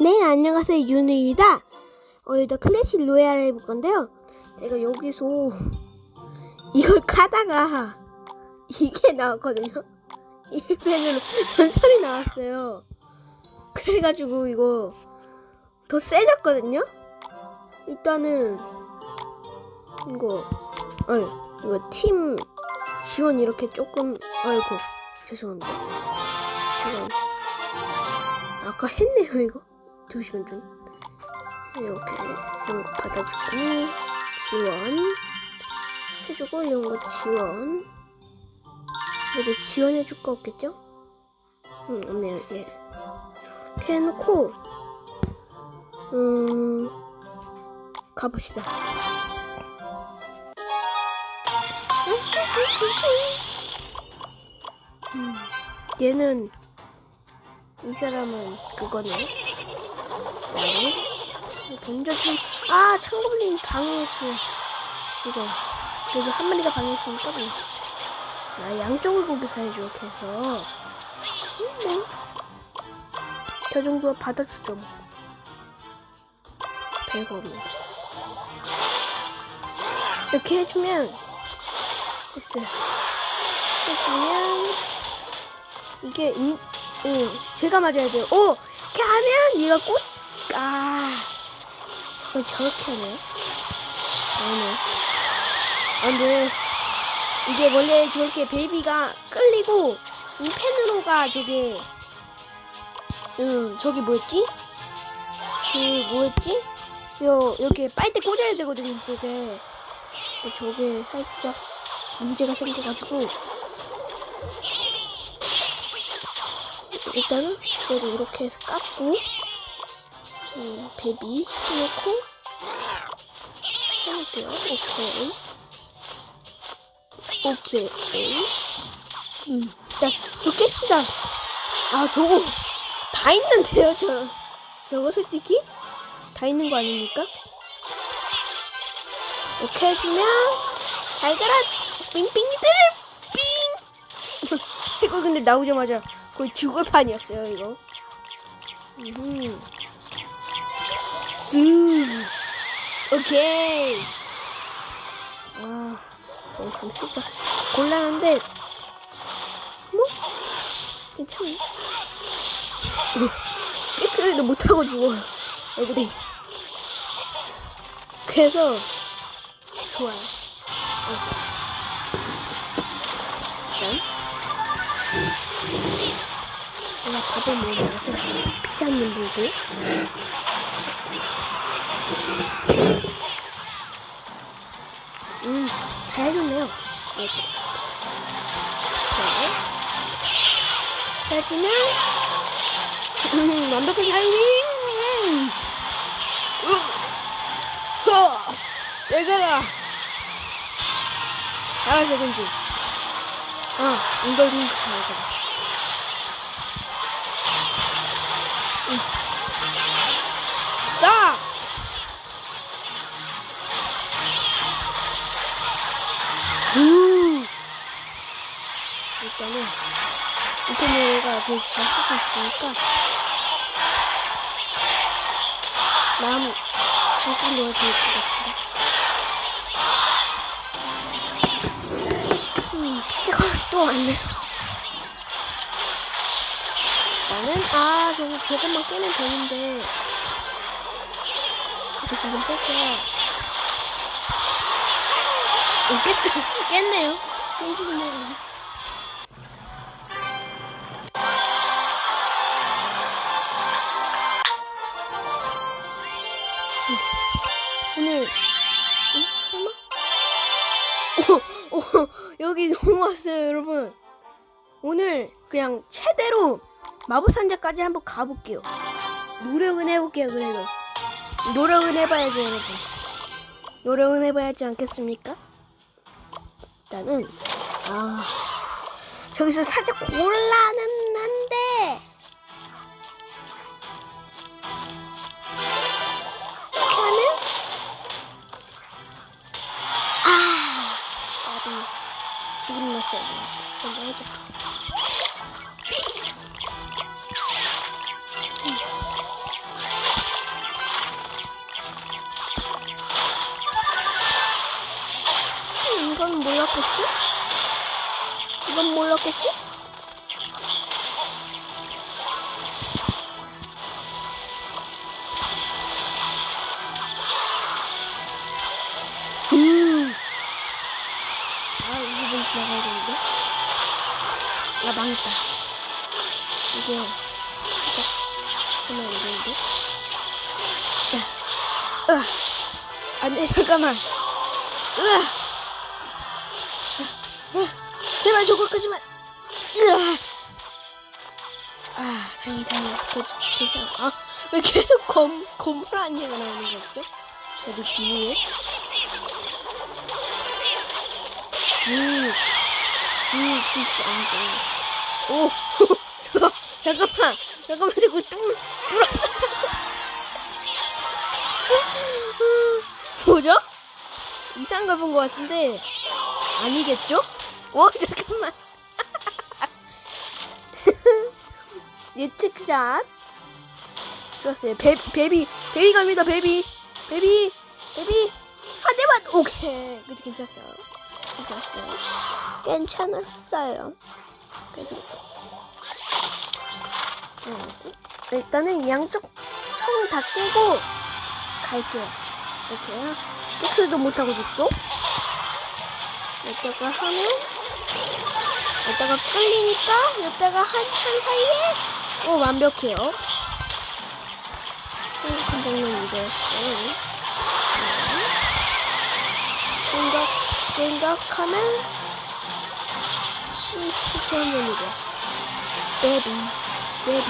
네, 안녕하세요. 윤우입니다. 오늘도 클래식 로얄을 해볼 건데요. 제가 여기서 이걸 카다가 이게 나왔거든요. 이 펜으로 전설이 나왔어요. 그래가지고 이거 더 세졌거든요. 일단은 이거 아니 이거 팀 지원 이렇게 조금 아이고 죄송합니다. 아까 했네요 이거 두 시간 전 이렇게 이런 거 받아주고 지원 해주고 이런 거 지원 여기 지원해줄 거 없겠죠? 응 없네요 이게 이렇게 해놓고 음 가봅시다 음, 얘는 이 사람은 그거네. 나를 던져준 아 창고블린 방해했어. 이거 그래도 한 마리가 방해했으니까 뭐. 아 양쪽을 공격해야죠 이렇게 해서. 음, 뭐. 저 정도 받아주죠. 뭐. 없는데. 이렇게 해주면 됐어요. 해주면 이게 인, 응, 제가 맞아야 돼요. 오! 이렇게 하면 얘가 꽃, 아, 저걸 저렇게 하네. 아니네. 아, 근데, 이게 원래 저렇게 베이비가 끌리고, 이 펜으로가 저게, 응, 저기 뭐였지? 그, 뭐였지? 요, 여기 빨대 꽂아야 되거든요, 이쪽에. 저게 살짝 문제가 생겨가지고, 일단은 그래도 이렇게 해서 깎고 음, 베비 해놓고 해놓을게요. 오케이. 오케이. 음, 일단 이거 깹시다. 아 저거 다 있는데요, 저 저거 솔직히 다 있는 거 아닙니까? 이렇게 해주면 잘 가라 빙빙이들을 빙. 이거 근데 나오자마자 거의 죽을 판이었어요 이거. 음. 쓱. 오케이. 아, 여기서 살짝 곤란한데 뭐 괜찮아. 깨끗이도 못하고 죽어요 애들이. 그래서 좋아요. 어. 일단. 제가 밥을 못 먹어서 피자님 보고 음, 잘 해줬네요. 네. 네. 잘지면 음, 완벽한 타이밍! 음. 으, 허! 얘들아! 잘하자든지. 아, 이걸 좀 잘하자. 일단은 인터넷가 되게 잘 하고 있으니까 마음 잠깐 놓아도 될것 같은데. 음, 피가 또 왔네. 나는 아 저거 저것만 깨면 되는데 이거 지금 쓸게요. 오, 깼어. 깼네요. 깬지도 모르네. 오늘, 응? 설마? 오, 오, 여기 너무 왔어요, 여러분. 오늘 그냥 최대로 마법산자까지 한번 가볼게요. 노력은 해볼게요, 그래도. 노력은 해봐야죠, 여러분. 노력은 해봐야 지 않겠습니까? 일단은 아 저기서 살짝 곤란은 망했다. 이게, 살짝, 하면 안 되는데. 야, 으아. 안 돼, 잠깐만. 으아. 으아. 제발 저거 끄지만. 으아. 아, 다행히, 다행히. 그래도 괜찮아. 아, 왜 계속 검, 검을 한 얘가 나오는 거죠? 저 느낌이. 음, 음, 진짜 안 돼. 오, 잠깐, 잠깐만, 잠깐만, 자꾸 뚫, 뚫었어. 뭐죠? 이상한 걸 본 것 같은데, 아니겠죠? 오, 잠깐만. 예측샷. 좋았어요. 베, 베비, 베비 갑니다, 베비. 베비, 베비. 한 대만, 오케이. 그래도 괜찮았어요. 괜찮았어요. 괜찮았어요. 그래서 음, 일단은 양쪽 선을 다 깨고 갈게요. 이렇게요. 독수도 못하고 죽죠? 이따가 하면 이따가 끌리니까 이따가 한, 한 사이에 오 완벽해요. 생각한 장면 이거였어요. 음. 생각 생각하면 시 시청률이죠. 베비 베비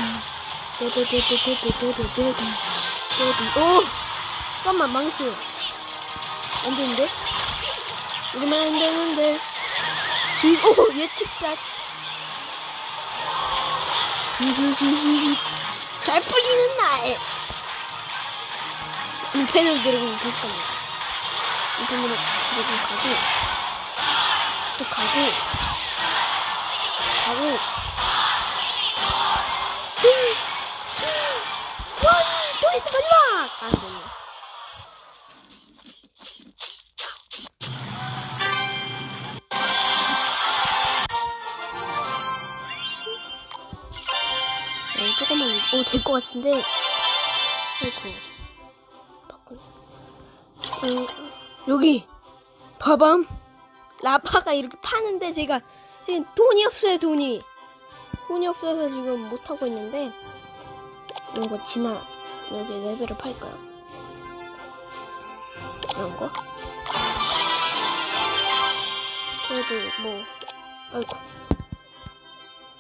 베비 베비 베비 베비 베비 베비 오 잠깐만 망했어요. 안 되는데? 이러면 안 되는데. 지, 오 예측샷. 지지지지 잘 풀리는 날. 이 펜을 들고 계속 갑니다. 이 펜으로 들고 가고 또 가고 가고 도이스 마지막! 안 되네. 어, 조금만, 오, 될것 같은데. 아이고. 바꾸네. 어, 여기! 봐밤! 라파가 이렇게 파는데 제가 지금 돈이 없어요, 돈이. 돈이 없어서 지금 못하고 있는데. 이런 거 지나, 여기 레벨을 팔까요? 이런 거? 그래도 뭐, 아이고.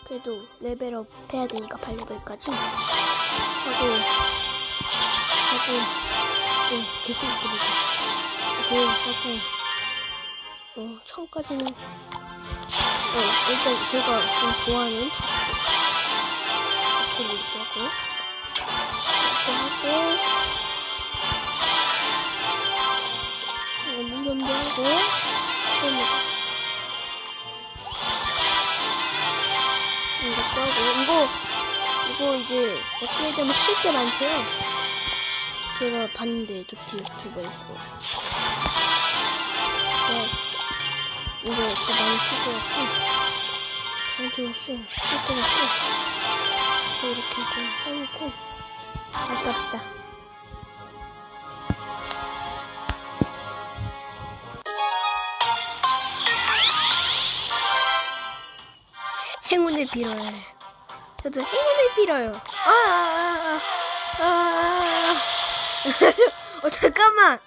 그래도 레벨업 해야 되니까 8레벨까지 하고 하고 어 계속 그리고 네 하고 어 처음까지는 어 일단 제가 좀 좋아하는 이렇게 하고 이렇게 하고 어 물건도 하고 그럽니다 이것도 하고 이거 이거 이제 업그레이드하면 쉴게 많대요. 제가 봤는데 도티 유튜버에서 네. 이거 또 많이 쓸것 같고 저한테 쓸것 같고 또 이렇게 좀 해놓고 다시 갑시다. 행운을 빌어요. 저도 행운을 빌어요. 아, 아, 아, 아, 아. 어, 잠깐만.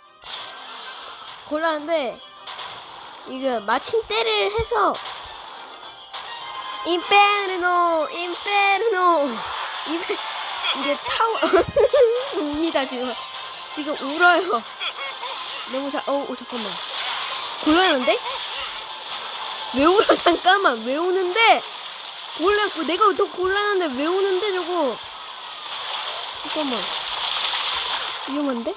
골랐는데, 이거 마침대를 해서, 인페르노, 인페르노, 인페, 이게 타워, 웁니다, 지금. 지금 울어요. 너무 잘, 어, 어, 잠깐만. 곤란한데? 왜 울어, 잠깐만. 왜 우는데? 원래 그 내가 더 곤란한데 왜 오는데 저거 잠깐만 위험한데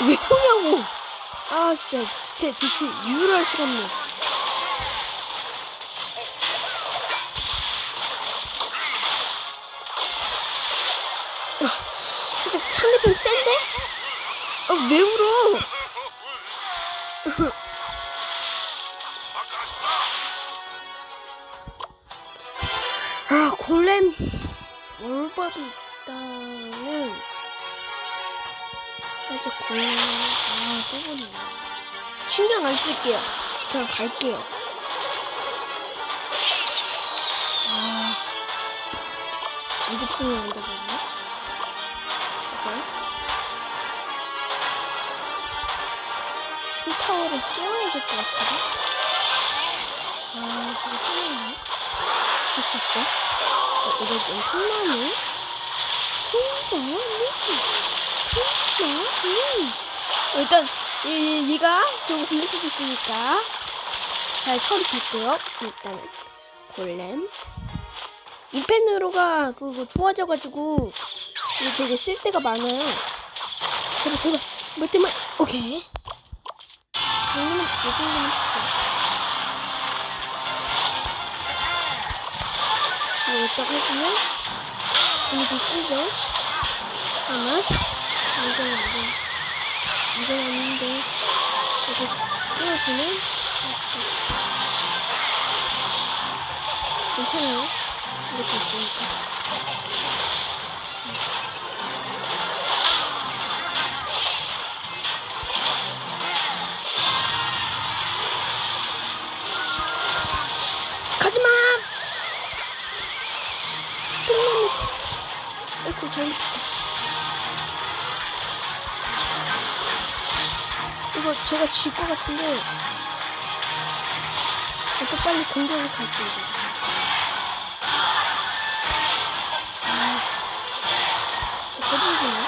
왜 오냐고 아 진짜 지체 지체 유를 할 수가 없네 살짝 상대편 센데? 아 왜 울어? 아 골렘 올밥이 아직 골렘 아또 보네 신경 안 쓸게요 그냥 갈게요 아 이거 폰이 온다 보네 잠깐 흰타워를 깨워야 될것 같은데 아 저거 깨웠네 됐었죠? 어, 이거 좀 통나무? 통나무? 통나무? 어, 일단 이, 이, 얘가 저거 공격하고 있으니까 잘 처리됐고요. 일단은 골렘. 인펜으로가 그거 좋아져가지고 이게 되게 쓸데가 많아요. 제발 제발 몇 대만 오케이. 이 정도면 됐어요. 이거 이따가 해주면 분위기 끼죠. 하나 이건 안돼 이건 아닌데 이거 깨워주면 괜찮아요 이렇게 있으니까 가지마! 똥나무 아이고 잘못 이거 제가 질 것 같은데 이거 빨리 공격을 갈게요. 아 진짜 꺼지기네.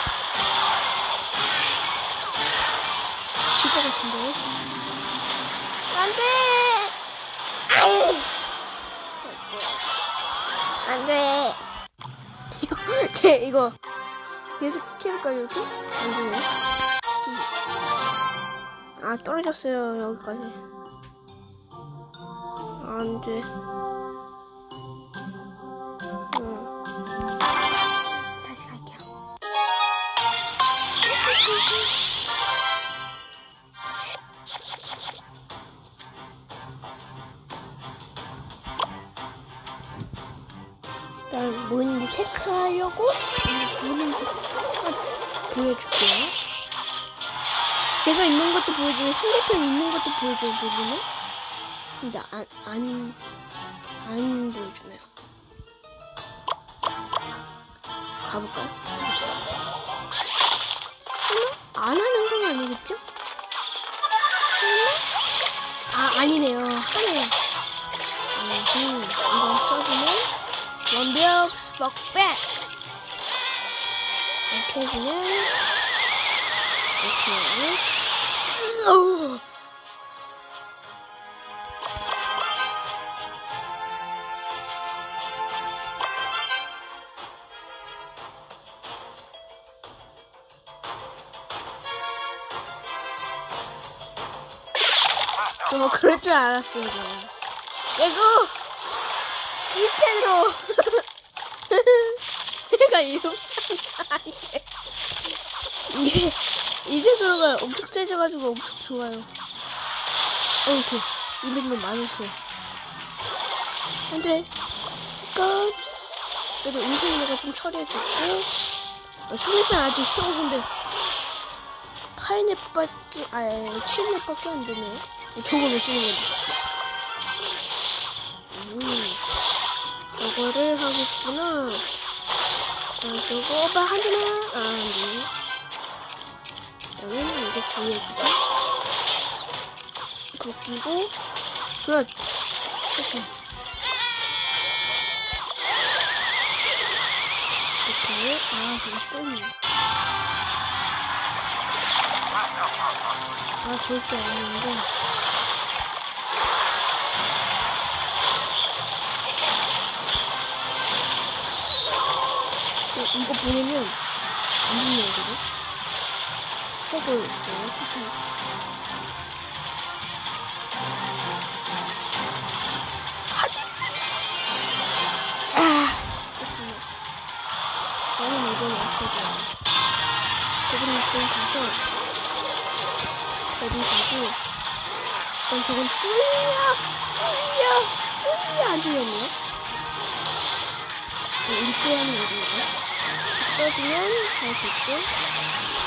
질 것 같은데. 안돼! 안돼. 이거 걔 이거 계속 해볼까요 이렇게? 안 되네 아 떨어졌어요 여기까지 안돼 응. 다시 갈게요 일단 뭐 있는지 체크하려고 뭐 있는지 하나 보여줄게요. 제가 있는 것도 보여주고 상대편 있는 것도 보여주거든요. 근데 안, 안, 안 보여주네요. 가볼까요? 설마? 안 하는 건 아니겠죠? 설마? 아, 아니네요. 하네요. 음, 이거 써주면 원벽스 for facts 이렇게 해주면 이렇게 정말 그럴 줄 알았어요 그냥 아이고 이 펜으로. 제가 이거 이게 이 펜으로가 엄청 세져가지고 엄청 좋아요 어이구 이백만 많았어요 안 돼 끝 그래도 인생이가 좀 처리해주고 어, 상대편 아직 스토브인데 파이넷밖에 아 칠넷밖에 안 되네 저거 왜 쓰는 건데 음. 저거를 하겠구나. 아, 저거 봐, 한 대만. 아, 안 되네. 일단은 이거 구해주고. 이거 끼고. 끝. 오케이. 이렇게. 아, 저거 뺐네. 아, 절대 아닌데. 어, 이거 보내면 안 죽네요, 이거. 핵을 있어요! 아, 그렇잖아. 나는 이건 없거든. 저번에 좀 가서, 여기 가고, 일단 저건 뚫려! 뚫려! 뚫려! 안 뚫렸네요? 이렇게 하는 거죠. 떠주면 잘 됐고.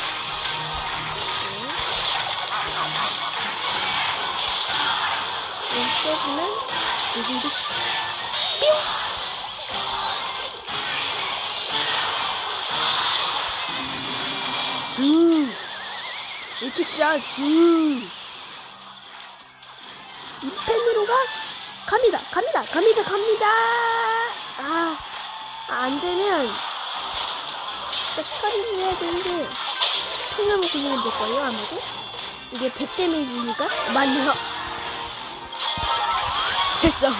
여기 이렇게 뿅! 스! 우측샷 스! 이 펜으로 가? 갑니다, 갑니다, 갑니다, 갑니다! 아, 아, 안 되면 딱 처리를 해야 되는데 통나무 굴리면 될 거예요, 아마도? 이게 100 데미지니까? 맞네요. 됐어. 아,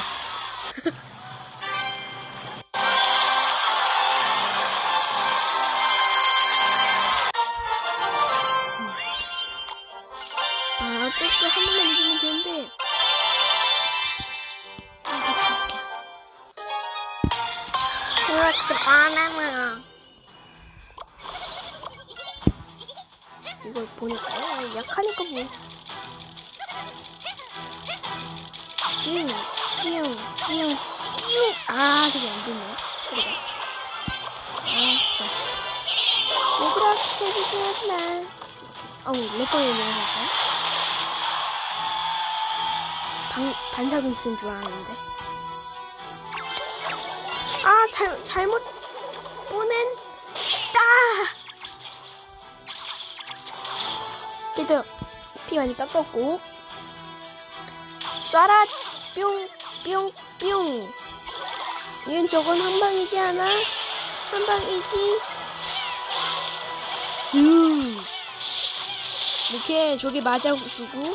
어쨌든 한 번만 이기면 되는데. 아, 바나나. 이걸 보니까요. 아, 약하니까 뭐. 아, 진짜. 얘들아, 귀찮게 하지 마. 어우, 내 거에 내려갈까? 방, 반사근 쓴줄 알았는데. 아, 잘, 잘못 보낸, 따! 그래도 피 많이 깎았고 쏴라 뿅 뿅 뿅 이건 저건 한 방이지 않아? 한 방이지 쓱 이렇게 저기 맞아주고.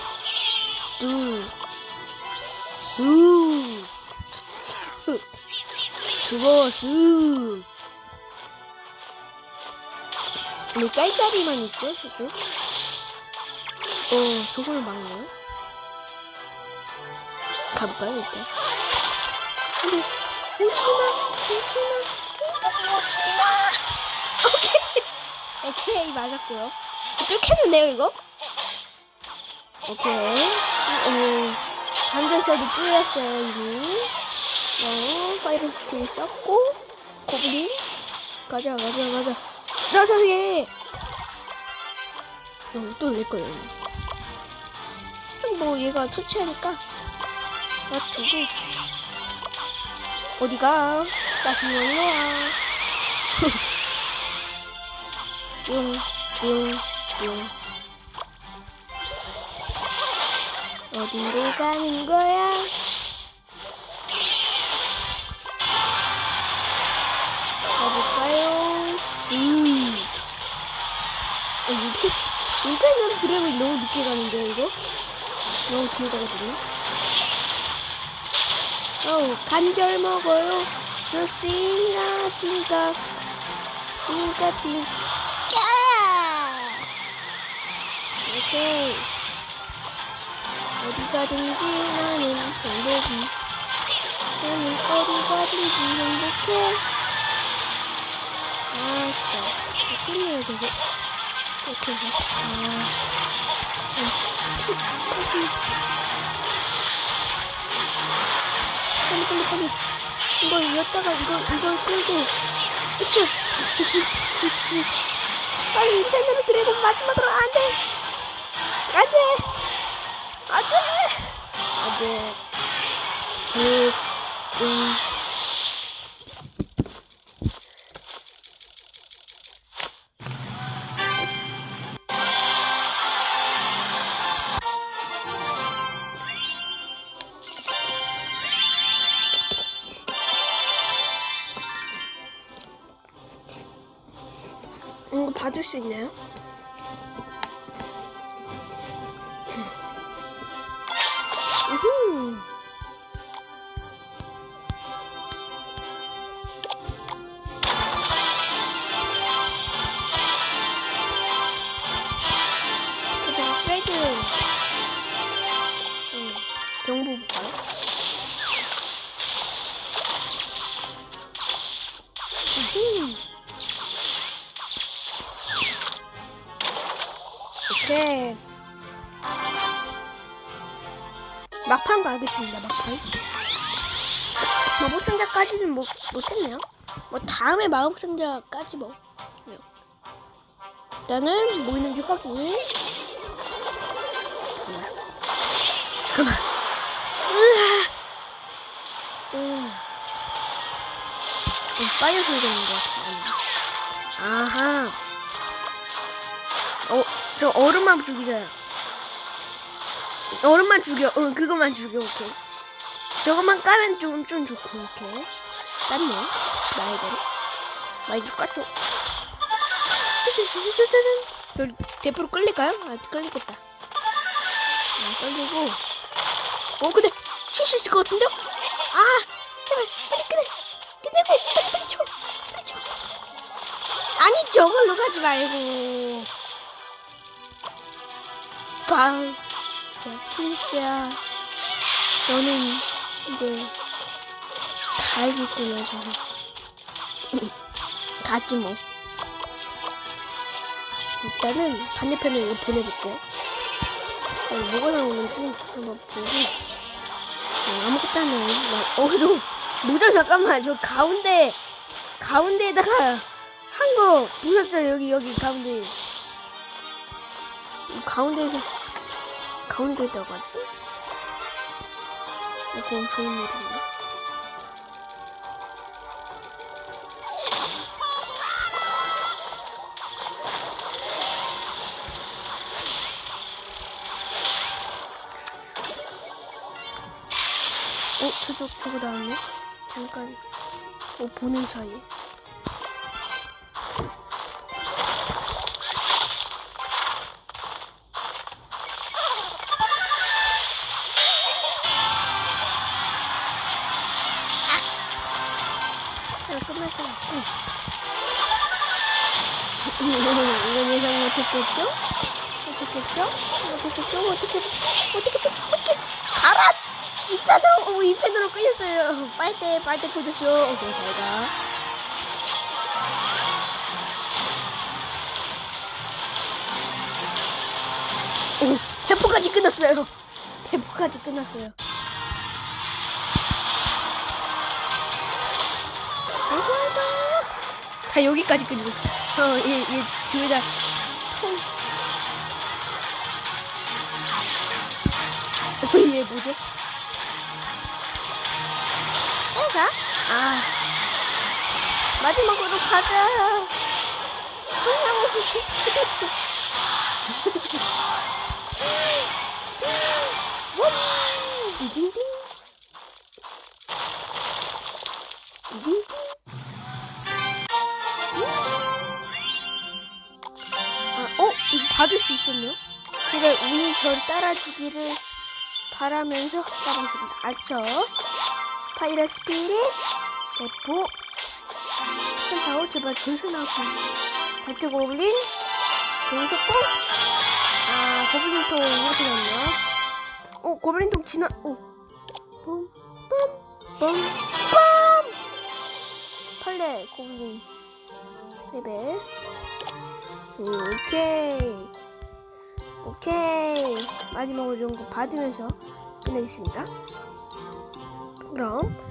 쓱. 죽어 쓱뭐 짤짤이만 있죠 지금 어, 저걸 막네요. 가볼까요, 일단? 근데, 오지마, 오지마, 행복이 오지마! 오케이! 오케이, 맞았고요. 뚫겠는데요, 이거? 오케이. 어, 단전설이 뚫렸어요, 이미. 어, 파이로 스틸 썼고, 고블린. 가자, 가자, 가자. 나자게! 어, 또내 거였네. 뭐 얘가 터치하니까 놔두고 어디가 다시 놀러와 뿅뿅뿅 어디로 가는 거야 가볼까요 음. 어, 임페, 임페는 드래곤이 너무 늦게 가는데 이거? 너무 뒤에다가 두네 어우, 간절 먹어요. 좋습니다. 띵까. 띵까, 띵. 까! 오케이. 어디 가든지 나는 행복이. 나는 어디 가든지 행복해. 아씨. 끝내야 되고. 이렇게 해서. 아. 피, 피. 빨리 빨리 빨리 이거 이었다가 이거 이걸 끌고 으쌰 슥슥슥슥 빨리 인펜으로 드래곤 마지 그응 이거 봐줄 수 있나요? 뭐 다음에 마법 상자까지 뭐. 네. 일단은 뭐 있는지 확인. 잠깐만. 으아. 음. 어, 빨리 소리 되는 것 같아. 아하. 어, 저 얼음만 죽이자. 얼음만 죽여. 응, 그것만 죽여. 오케이. 저것만 까면 좀, 좀 좋고, 오케이. 깠네. 나이대로. 나이대로 깠죠. 짜자자자자잔. 여기 대포로 끌릴까요? 아, 끌리겠다. 아, 끌리고. 어, 근데 칠 수 있을 것 같은데요? 아, 제발, 빨리 끝내. 끝내고, 빨리, 빨리 쳐. 빨리 쳐. 아니, 저걸로 가지 말고. 빵. 자, 프린스야. 너는 이제 다 알겠구나, 저거. 갔지 뭐. 일단은 반대편에 이거 보내볼게요. 자, 뭐가 나오는지 한번 보고. 어, 아무것도 안 나와요. 나- 어, 저, 모자 잠깐만. 저 가운데, 가운데에다가 한 거 보셨죠? 여기, 여기 가운데. 이 가운데에서, 가운데에다가 지 이거 좋은 일인데. 저쪽 저거 나왔네. 잠깐. 어, 보는 사이에. 빨대, 빨대 꽂았죠? 오케이, 잘 가. 오, 대포까지 끝났어요. 대포까지 끝났어요. 다 여기까지 끝났어. 어, 얘, 얘, 둘다 통. 어, 얘 뭐죠? 마지막으로 가자. 디딩딩. 디딩딩. 아, 어? 이거 받을 수 있었네요? 제가 운이 저를 따라주기를 바라면서 따라했습니다. 아쵸? 파이러 스피릿, 대포, 타워 제발 전수 나왔습니다. 배트 고블린, 대석공, 아, 고블린 통 이렇게 나왔네요. 어, 고블린 통 지나, 오. 뿜, 뿜, 뿜, 뿜! 팔레, 고블린. 레벨. 음, 오케이. 오케이. 마지막으로 이런 거 받으면서 끝내겠습니다. 그럼